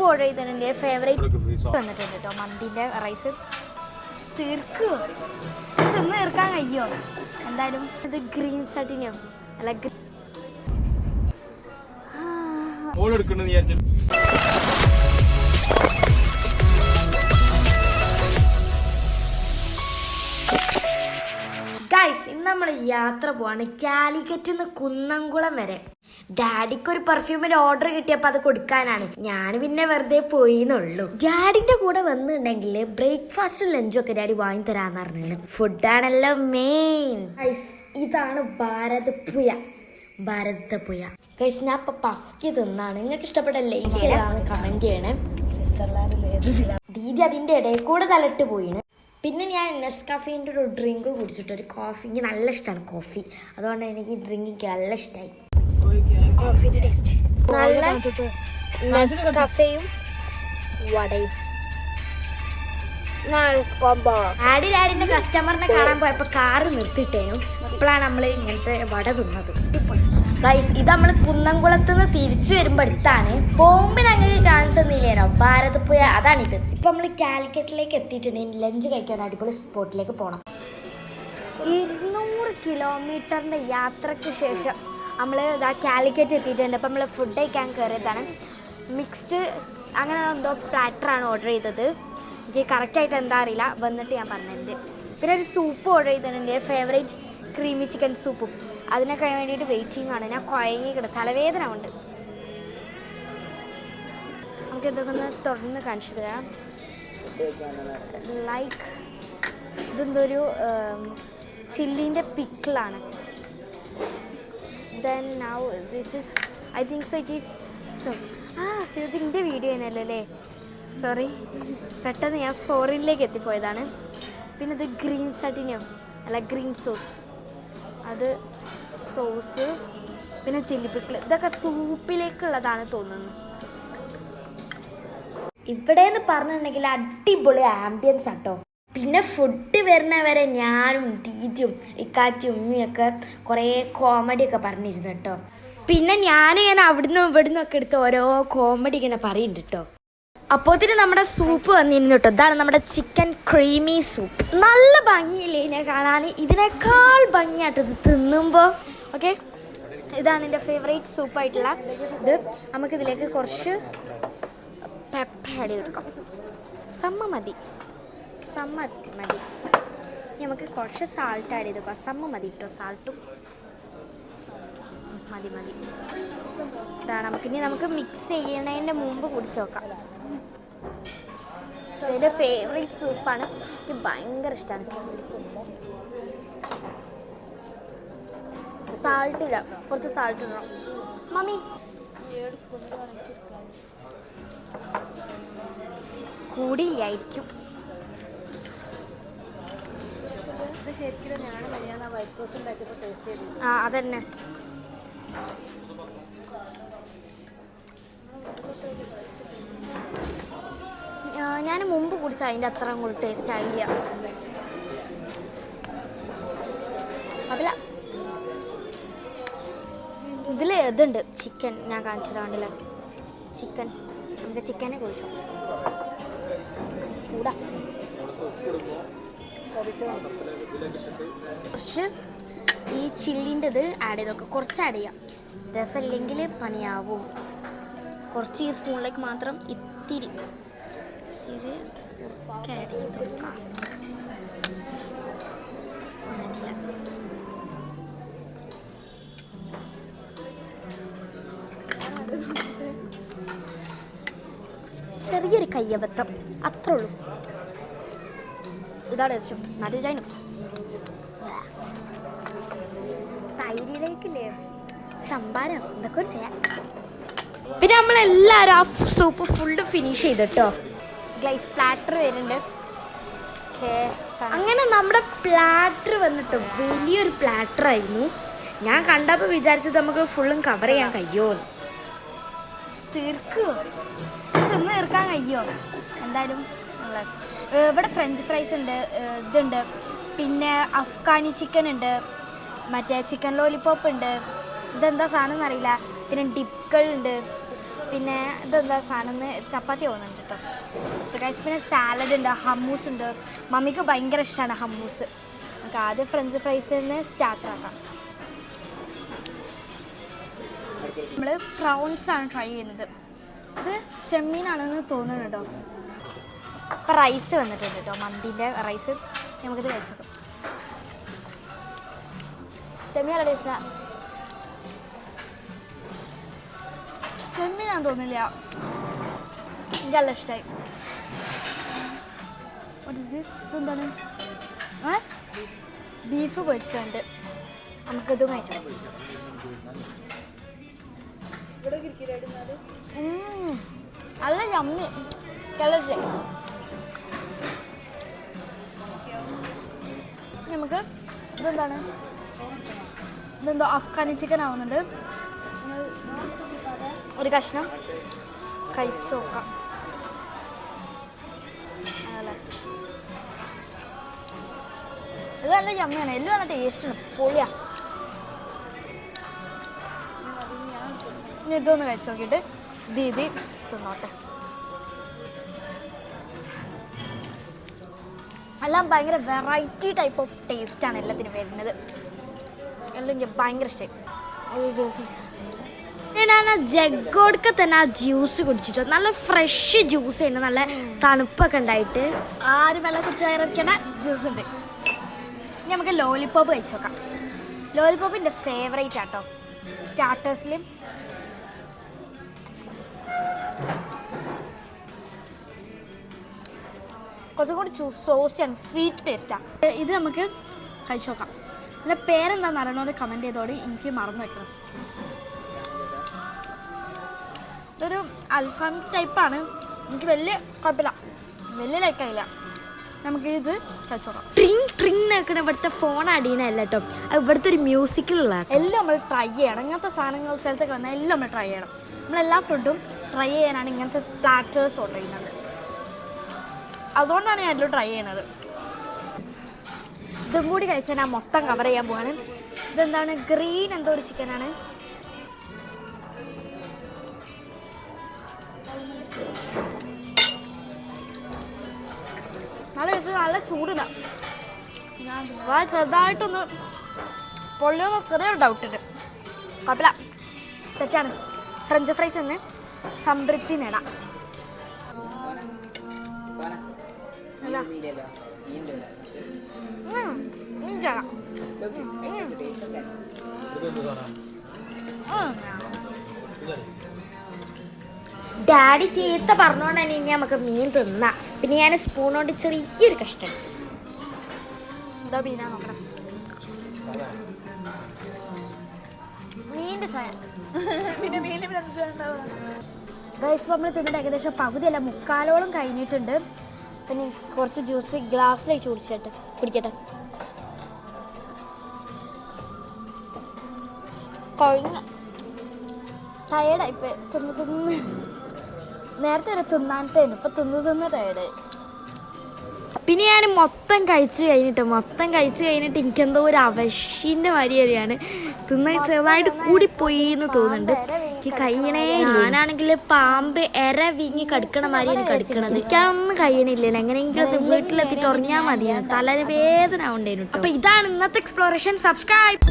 Order ചെയ്തിട്ടുണ്ട് favourite വന്നിട്ടുണ്ട് കേട്ടോ മന്തിന്റെ റൈസ് തീർക്കുമോ തിന്ന് തീർക്കാൻ കഴിയുമോ എന്തായാലും ഇത് ഗ്രീൻ ചട്ടിനിയോ അല്ല ഗൈസ് ഇന്ന് നമ്മൾ യാത്ര പോവാണ് കാലിക്കറ്റ് നിന്ന് കുന്നംകുളം വരെ. ഡാഡിക്ക് ഒരു പെർഫ്യൂമിന്റെ ഓർഡർ കിട്ടിയപ്പോൾ അത് കൊടുക്കാനാണ്. ഞാൻ പിന്നെ വെറുതെ പോയി എന്നുള്ളൂ ഡാഡിന്റെ കൂടെ വന്നിട്ടുണ്ടെങ്കിൽ ബ്രേക്ക്ഫാസ്റ്റും ലഞ്ചും ഒക്കെ ഡാഡി വാങ്ങി തരാന്ന് പറഞ്ഞാണ് ഫുഡാണല്ലോ മെയിൻ ഇതാണ് ഭാരത് പുയ. ഭാരത പുയ. കൈസ് ഞാൻ ഇപ്പൊ പഫ്ക്ക് തിന്നാണ്. നിങ്ങൾക്ക് ഇഷ്ടപ്പെട്ട ലേസ് ഏതാണെന്ന് കമന്റ് ചെയ്യണേ. ദീദി അതിന്റെ ഇടയിൽ കൂടെ തലട്ട് പോയിന് പിന്നെ ഞാൻ നെസ്കാഫീന്റെ ഒരു ഡ്രിങ്ക് കുടിച്ചിട്ട് ഒരു കോഫി എനിക്ക് നല്ല ഇഷ്ടമാണ് കോഫി അതുകൊണ്ട് എനിക്ക് ഡ്രിങ്ക് എനിക്ക് നല്ല ഇഷ്ടമായി കോഫിന്റെ ടേസ്റ്റ് നല്ല നെസ്കഫയും വടയും. ആടി ഡാഡിന്റെ കസ്റ്റമറിനെ കാണാൻ പോയപ്പോ കാറ് നിർത്തിയിട്ടേനും. അപ്പോഴാണ് നമ്മൾ ഇങ്ങനത്തെ വട തിന്നത്. ഗൈസ് ഇത് നമ്മൾ കുന്നംകുളത്ത് നിന്ന് തിരിച്ചു വരുമ്പോ അടുത്താണ്. പോകുമ്പോ ഞങ്ങൾക്ക് കാണിച്ചു തന്നില്ലേനോ ഭാരത് പോയ അതാണിത്. ഇപ്പൊ നമ്മൾ കാലിക്കറ്റിലേക്ക് എത്തിയിട്ടുണ്ടെങ്കിൽ ലഞ്ച് കഴിക്കാൻ അടിപൊളി സ്പോട്ടിലേക്ക് പോകണം ഇരുന്നൂറ് കിലോമീറ്ററിന്റെ യാത്രയ്ക്ക് ശേഷം നമ്മൾ ഇതാ കാലിക്കറ്റ് എത്തിയിട്ടുണ്ട്. അപ്പം നമ്മൾ ഫുഡ് കഴിക്കാൻ കയറിയതാണ് മിക്സ്ഡ് അങ്ങനെ എന്തോ പ്ലാറ്ററാണ് ഓർഡർ ചെയ്തത്. എനിക്ക് കറക്റ്റായിട്ട് എന്താ അറിയില്ല. വന്നിട്ട് ഞാൻ പറഞ്ഞിട്ടുണ്ട്. പിന്നെ ഒരു സൂപ്പ് ഓർഡർ ചെയ്തിട്ടുണ്ട്. എന്റെ ഫേവറേറ്റ് ക്രീമി ചിക്കൻ സൂപ്പും അതിനൊക്കെ വേണ്ടിയിട്ട് വെയിറ്റിംഗ് ആണ്. ഞാൻ കുഴങ്ങി കിട തലവേദന ഉണ്ട്. നമുക്ക് ഇതൊക്കെ ഒന്ന് തുറന്ന് കാണിച്ചു തരാം ലൈക്ക് ഇതെന്തൊരു ചില്ലിന്റെ പിക്കിളാണ് then now this is I think so it is so ആ സുഹൃത്തിന്റെ വീഡിയോ തന്നെയല്ലേ അല്ലേ? സോറി പെട്ടെന്ന് ഞാൻ ഫോറിനിലേക്ക് എത്തിപ്പോയതാണ്. പിന്നെ ഇത് ഗ്രീൻ ചട്ടിനിയോ അല്ല ഗ്രീൻ സോസ് അത് സോസ് പിന്നെ ചില്ലി പിക്കിൾ ഇതൊക്കെ സൂപ്പിലേക്കുള്ളതാണ് തോന്നുന്നത്. ഇവിടെ എന്ന് പറഞ്ഞിട്ടുണ്ടെങ്കിൽ അടിപൊളി ആംബിയൻസ് ആട്ടോ. പിന്നെ ഫുഡ് വരുന്നവരെ ഞാനും ദീദിയും ഇക്കാറ്റും ഉമ്മിയൊക്കെ കുറേ കോമഡി ഒക്കെ പറഞ്ഞിരുന്നു കേട്ടോ. പിന്നെ ഞാൻ ഇങ്ങനെ അവിടുന്ന് ഇവിടുന്ന് ഒക്കെ എടുത്ത് ഓരോ കോമഡി ഇങ്ങനെ പറയുന്നുണ്ട് കേട്ടോ. അപ്പോത്തിന് നമ്മുടെ സൂപ്പ് വന്നിരുന്നു കേട്ടോ. ഇതാണ് നമ്മുടെ ചിക്കൻ ക്രീമി സൂപ്പ് നല്ല ഭംഗിയില്ലേ ഇതിനെ കാണാൻ ഇതിനേക്കാൾ ഭംഗിയായിട്ട് ഇത് തിന്നുമ്പോൾ ഓക്കെ ഇതാണ് എന്റെ ഫേവറേറ്റ് സൂപ്പായിട്ടുള്ള ഇത് നമുക്കിതിലേക്ക് കുറച്ച് പെപ്പർ ആഡ് ചെയ്തെടുക്കാം. സമ്മ മതി സമ്മ മതി. നമുക്ക് കുറച്ച് സാൾട്ട് ആഡ് ചെയ്ത് കൊസമ്മ സമ്മ മതി കേട്ടോ സാൾട്ടും മതി മതി. ഇതാണ് നമുക്ക് ഇനി നമുക്ക് മിക്സ് ചെയ്യണതിന്റെ മുമ്പ് കുടിച്ച് നോക്കാം. എന്റെ ഫേവറേറ്റ് സൂപ്പാണ് എനിക്ക് ഭയങ്കര ഇഷ്ടമാണ് സാൾട്ട് ഇല്ല. കുറച്ച് സാൾട്ട് ഇടണം. മമ്മി. കൂടിയില്ലായിരിക്കും. ആ അതന്നെ. ഞാൻ മുമ്പ് കുടിച്ച അതിന്റെ അത്ര അങ്ങോട്ട് ടേസ്റ്റ് ആയില്ല. അതില ഇതിൽ ഇതുണ്ട്. ചിക്കൻ ഞാൻ കാണിച്ചു തരാണ്ടില്ല ചിക്കൻ നമുക്ക് ചിക്കനെ കുഴിച്ചോ ചൂടാ. കുറച്ച് ഈ ചില്ലിന്റെ ഇത് ആഡ് ചെയ്ത് നോക്കാം. കുറച്ച് ആഡ് ചെയ്യാം. രസമില്ലെങ്കിൽ പണിയാവും. കുറച്ച് ഈ സ്പൂണിലേക്ക് മാത്രം ഇത്തിരി ഇത്തിരി സുർക്ക ആഡ് ചെയ്ത് കൊടുക്കാം. ചെറിയൊരു കയ്യബദ്ധം. അത്രേ ഉള്ളൂ. ഇതാണ് ഇഷ്ടം മറ്റേ ചൈനും തൈരിലേക്കില്ലേ? സംഭാരം. ഒരു ചെയ്യാം പിന്നെ നമ്മളെല്ലാവരും ആ സൂപ്പ് ഫുള്ള് ഫിനിഷ് ചെയ്തിട്ടോ? ഗ്ലൈസ് പ്ലാറ്റർ വരുന്നുണ്ട്. അങ്ങനെ നമ്മുടെ പ്ലാറ്റർ വന്നിട്ട് വലിയൊരു പ്ലാറ്റർ ആയിരുന്നു. ഞാൻ കണ്ടപ്പോൾ വിചാരിച്ചത് നമുക്ക് ഫുള്ളും കവർ ചെയ്യാൻ കഴിയോ തീർക്കുമോ തീർക്കാൻ കഴിയോ? എന്തായാലും നമ്മൾ ഇവിടെ ഫ്രഞ്ച് ഫ്രൈസ് ഉണ്ട് ഇതുണ്ട്. പിന്നെ അഫ്ഗാനി ചിക്കൻ ഉണ്ട് മറ്റേ ചിക്കൻ ലോലിപോപ്പ് ഉണ്ട്. ഇതെന്താ സാധനം എന്നറിയില്ല. പിന്നെ ഡിപ്പുകൾ ഉണ്ട്. പിന്നെ ഇതെന്താ സാധനം ചപ്പാത്തി പോകുന്നുണ്ട് കേട്ടോ സോ ഗൈസ് പിന്നെ സാലഡ് ഉണ്ട് ഹമ്മൂസ് ഉണ്ട്. മമ്മിക്ക് ഭയങ്കര ഇഷ്ടമാണ് ഹമ്മൂസ് നമുക്ക് ആദ്യം ഫ്രഞ്ച് ഫ്രൈസിൽ നിന്ന് സ്റ്റാർട്ട് ആക്കാം. നമ്മൾ പ്രൗൺസ് ആണ് ട്രൈ ചെയ്യുന്നത്. ഇത് ചെമ്മീനാണെന്ന് തോന്നുന്നു കേട്ടോ ഇപ്പം റൈസ് വന്നിട്ടുണ്ട് കേട്ടോ മന്തിന്റെ റൈസ് നമുക്കിത് കഴിച്ചോക്കാം. ചെമ്മീൻ നല്ല ടേസ്റ്റാണ് ചെമ്മീനാന്ന് തോന്നില്ല എനിക്ക് നല്ല ഇഷ്ടമായി വാട്ട് ഇസ് ദിസ് ഇതെന്താണ്? ഏ? ബീഫ് പൊരിച്ചുണ്ട് നമുക്കിതും കഴിച്ചാൽ നല്ല യമ്മി നല്ല നമുക്ക് ഇതെന്താണ്? ഇതെന്തോ അഫ്ഗാനി ചിക്കൻ ആവുന്നുണ്ട്. ഒരു കഷ്ണം കഴിച്ചു നോക്കാം. ഇത് നല്ല യമ്മയാണ് എല്ലാം നല്ല ടേസ്റ്റ് ഉണ്ട് പൊളിയാ. ഇനി ഇതൊന്ന് കഴിച്ചു നോക്കിയിട്ട് ദീദി തിന്നോട്ടെ. എല്ലാം ഭയങ്കര വെറൈറ്റി ടൈപ്പ് ഓഫ് ടേസ്റ്റാണ് എല്ലാത്തിനും വരുന്നത്. എല്ലാം ഭയങ്കര ഇഷ്ടമായി ജ്യൂസ് ഞാൻ ആ ജഗ്ഗോടൊക്കെ തന്നെ ആ ജ്യൂസ് കുടിച്ചിട്ട്. നല്ല ഫ്രഷ് ജ്യൂസ് ഉണ്ട് നല്ല തണുപ്പൊക്കെ ഉണ്ടായിട്ട്. ആര് വെള്ളം കുടിച്ച് വയറിറക്കണ ജ്യൂസ് ഉണ്ട്. ഇനി നമുക്ക് ലോലിപോപ്പ് കഴിച്ചു നോക്കാം. ലോലിപോപ്പ് എന്റെ ഫേവറേറ്റ് ആട്ടോ. സ്റ്റാർട്ടേഴ്സിൽ കുറച്ചും കൂടി സോസിയാണ് സ്വീറ്റ് ടേസ്റ്റാണ് ഇത് നമുക്ക് കഴിച്ചു നോക്കാം. ഇതിന്റെ പേരെന്താണെന്ന് അറിയണമെന്ന് കമന്റ് ചെയ്തോടെ എനിക്ക് മറന്നു വെക്കണം. ഇതൊരു അൽഫാം ടൈപ്പാണ് എനിക്ക് വലിയ കുഴപ്പമില്ല. വലിയ ലൈക്കായില്ല നമുക്ക് ഇത് കഴിച്ചു നോക്കാം. ട്രിങ് ട്രിങ് നിൽക്കണ ഇവിടുത്തെ ഫോൺ അടിയനല്ല കേട്ടോ ഇവിടുത്തെ ഒരു മ്യൂസിക്കിലുള്ള എല്ലാം നമ്മൾ ട്രൈ ചെയ്യണം. ഇങ്ങനത്തെ സാധനങ്ങൾ സ്ഥലത്തൊക്കെ വന്നാൽ എല്ലാം നമ്മൾ ട്രൈ ചെയ്യണം. നമ്മളെല്ലാ ഫുഡും ട്രൈ ചെയ്യാനാണ് ഇങ്ങനത്തെ പ്ലാറ്റേഴ്സ് ഓർഡർ ചെയ്യുന്നത്. അതുകൊണ്ടാണ് ഞാൻ എല്ലാം ട്രൈ ചെയ്യണത്. ഇതും കൂടി കഴിച്ചാൽ ഞാൻ മൊത്തം കവർ ചെയ്യാൻ പോവാണ്. ഇതെന്താണ്? ഗ്രീൻ എന്തോ ഒരു ചിക്കനാണ് നല്ല രസം നല്ല ചൂടില്ല വാ ചെറുതായിട്ടൊന്ന് പൊള്ളിയൊന്ന് ചെറിയൊരു ഡൗട്ട് ഉണ്ട്. കുഴപ്പമില്ല സെറ്റാണ് ഫ്രഞ്ച് ഫ്രൈസ് ഒന്ന് സംതൃപ്തി നേടാം. ഉം. ഡാഡി ചീത്ത പറഞ്ഞോണ്ട് തന്നെ ഇനി നമുക്ക് മീൻ തിന്ന. പിന്നെ ഞാൻ സ്പൂൺ കൊണ്ട് ചെറിയൊരു കഷ്ടം എന്താ മീനാ നോക്കണം? മീന്റെ ചായ. പിന്നെ മീനിന് ഗൈസ് നമ്മൾ തിന്നിട്ട് ഏകദേശം പകുതിയല്ല മുക്കാലോളം കഴിഞ്ഞിട്ടുണ്ട്. പിന്നെ കുറച്ച് ജ്യൂസ് ഗ്ലാസ്സിലേക്ക് കുടിച്ചിട്ട് കുടിക്കട്ടെ. കഴിഞ്ഞ ടയേർഡായിപ്പോയി തിന്ന് തിന്ന്. നേരത്തെ വരെ തിന്നാനിട്ടായിരുന്നു ഇപ്പൊ തിന്ന് തിന്ന് ടയേർഡായി പിന്നെ ഞാൻ മൊത്തം കഴിച്ച് കഴിഞ്ഞിട്ട് മൊത്തം കഴിച്ച് കഴിഞ്ഞിട്ട് എനിക്കെന്തോ ഒരു അവശ്യന്റെ വരെയാണ് തിന്ന് ചെറുതായിട്ട് കൂടിപ്പോയി എന്ന് തോന്നുന്നുണ്ട്. ഈ കഴിയണേ ഞാനാണെങ്കിൽ പാമ്പ് എര വീങ്ങി കടുക്കണ മാതിരിയാണ് കടുക്കണത്. എനിക്കതൊന്നും കഴിയണില്ല. എങ്ങനെയെങ്കിലും വീട്ടിലെത്തിട്ട് വീട്ടിലെത്തിയിട്ട് ഉറങ്ങിയാൽ മതിയാണ് തലവേദന ഉണ്ടായിരുന്നു അപ്പൊ ഇതാണ് ഇന്നത്തെ എക്സ്പ്ലോറേഷൻ സബ്സ്ക്രൈബ്